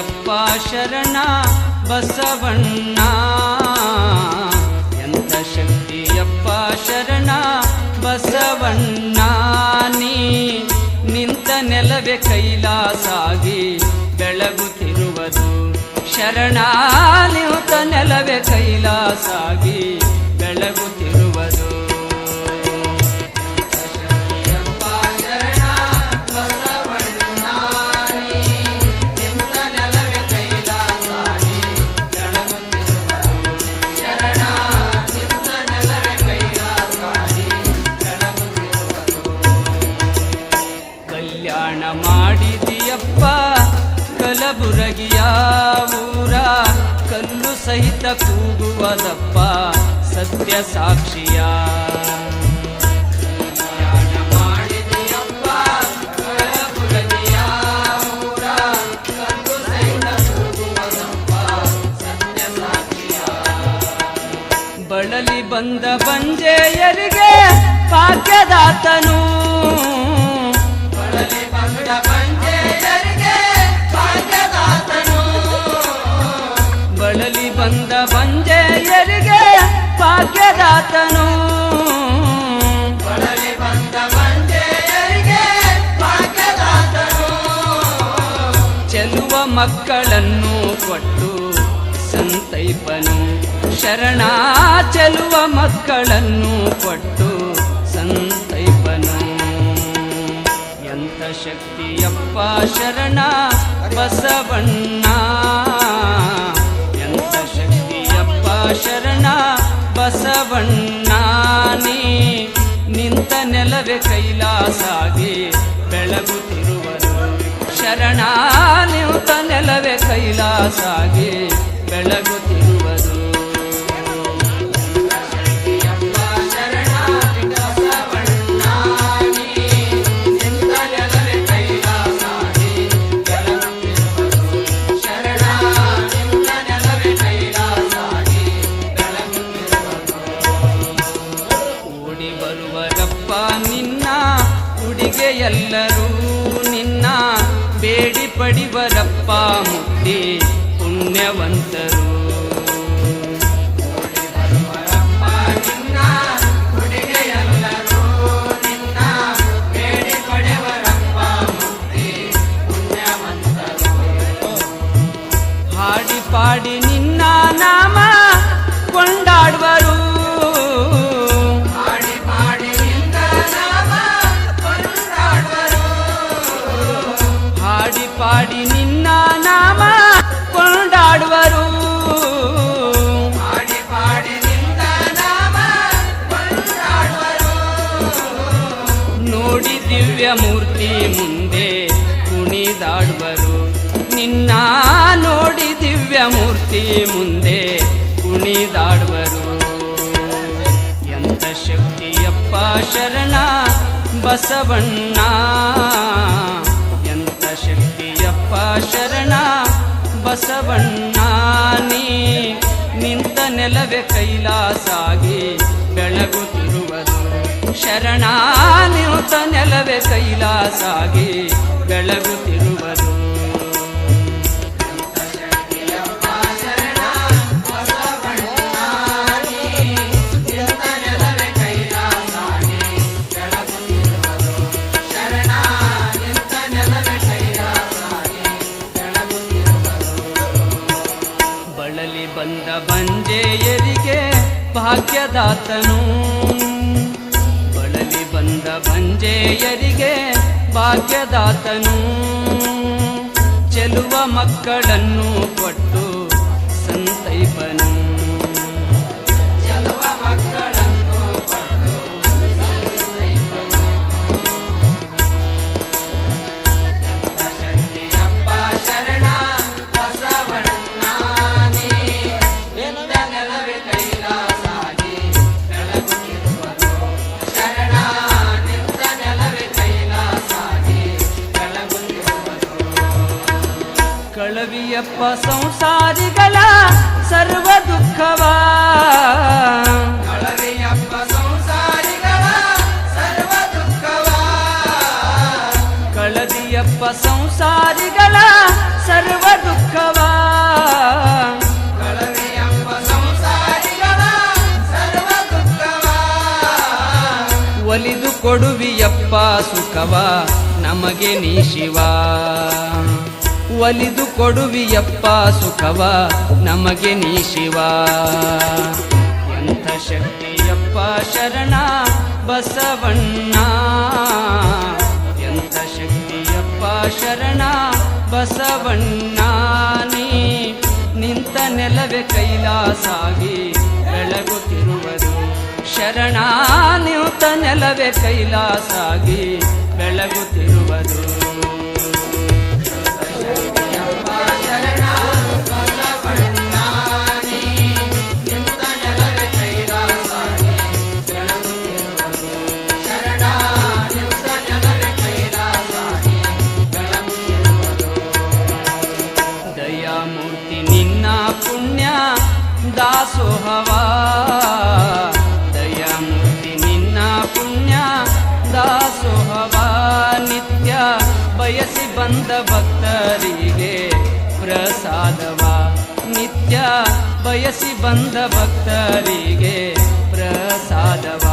ಶಕ್ತಿಯಪ್ಪ ಶರಣ ಬಸವಣ್ಣ. ಎಂತ ಶಕ್ತಿಯಪ್ಪ ಶರಣ ಬಸವಣ್ಣ. ನೀ ನಿಂತ ನೆಲವೇ ಕೈಲಾಸಾಗಿ ಬೆಳಗುತ್ತಿರುವುದು. ಶರಣ ನಿಂತ ನೆಲವೇ ಕೈಲಾಸಾಗಿ ಸಹಿತ ಕೂಗುವದಪ್ಪ ಸತ್ಯ ಸಾಕ್ಷಿಯ. ಬಳಲಿ ಬಂದ ಬಂಜೆಯರಿಗೆ ಭಾಗ್ಯದಾತನು ಬಳಲಿ ಬಂದ ಬಂಜೆಯರಿಗೆ ಭಾಗ್ಯದಾತನು. ಬಳಲಿ ಬಂದ ಬಂಜೆಯರಿಗೆ ಭಾಗ್ಯದಾತನು. ಚೆಲುವ ಮಕ್ಕಳನ್ನು ಕೊಟ್ಟು ಸಂತೈಪನು. ಶರಣ ಚೆಲುವ ಮಕ್ಕಳನ್ನು ಕೊಟ್ಟು ಸಂತೈಪನು. ಎಂತ ಶಕ್ತಿಯಪ್ಪ ಶರಣ ಬಸವಣ್ಣ. ಶರಣ ಬಸವಣ್ಣಾನಿ ನಿಂತ ನೆಲವೇ ಕೈಲಾಸಾಗಿ ಬೆಳಗುತ್ತಿರುವನು ಶರಣ ನಿಂತ ನೆಲವೇ ಕೈಲಾಸಾಗಿ ಬೆಳಗುತ್ತಿರುವುದು ಉಡಿಗೆಯೆಲ್ಲರೂ ನಿನ್ನ ಬೇಡಿ ಪಡಿವರಪ್ಪ ಮುಕ್ತಿ ಪುಣ್ಯವಂತರು. ಹಾಡಿ ಪಾಡಿ ನಿನ್ನ ನಾಮ ಕೊಂಡಾಡುವರು ಮೂರ್ತಿ ಮುಂದೆ ಕುಣಿದಾಡುವರು. ನಿನ್ನ ನೋಡಿ ದಿವ್ಯ ಮೂರ್ತಿ ಮುಂದೆ ಕುಣಿದಾಡುವರು. ಎಂತ ಶಕ್ತಿಯಪ್ಪ ಶರಣ, ಬಸವಣ್ಣ. ಎಂತ ಶಕ್ತಿಯಪ್ಪ ಶರಣ, ಬಸವಣ್ಣ. ನೀ ನಿಂತ ನೆಲವೇ ಕೈಲಾಸಾಗಿ ಬೆಳಗುತ್ತಿರುವುದು ಶರಣ ನಿಂತ ನೆಲವೇ ಕೈಲಾಸಾಗಿ ಬೆಳಗುತ್ತಿರುವರು ಬಳಲಿ ಬಂದ ಬಂಜೆಯರಿಗೆ ಭಾಗ್ಯದಾತನು. ಬಳಲಿ ಬಂದ ಬಂಜೆಯರಿಗೆ ಭಾಗ್ಯದಾತನು ಚೆಲುವ ಮಕ್ಕಳನ್ನು ಕೊಟ್ಟು ಸಂತೈಪನು. ಕಳವಿಯಪ್ಪ ಸಂಸಾರಿಗಳ ಸರ್ವ ದುಃಖವ. ಸಂಸಾರಿಗಳ ಸರ್ವ ದುಃಖವ. ಕಳದಿಯಪ್ಪ ಸಂಸಾರಿಗಳ ಸರ್ವ ದುಃಖವ. ಒಲಿದು ಕೊಡುವಿಯಪ್ಪ ಸುಖವ ನಮಗೆ ನೀ ಶಿವ. ಒಲಿದು ಕೊಡುವಿಯಪ್ಪ ಸುಖವ, ನಮಗೆ ನೀ ಶಿವ. ಎಂಥ ಶಕ್ತಿಯಪ್ಪ ಶರಣ, ಬಸವಣ್ಣ. ಎಂಥ ಶಕ್ತಿಯಪ್ಪ ಶರಣ, ಬಸವಣ್ಣ. ನೀ ನಿಂತ ನೆಲವೇ ಕೈಲಾಸಾಗಿ ಬೆಳಗುತ್ತಿರುವುದು. ಶರಣ, ನಿಂತ ನೆಲವೇ ಕೈಲಾಸಾಗಿ ಬೆಳಗುತ್ತಿರುವುದು. ಬಯಸಿ ಬಂದ ಭಕ್ತರಿಗೆ ಪ್ರಸಾದವ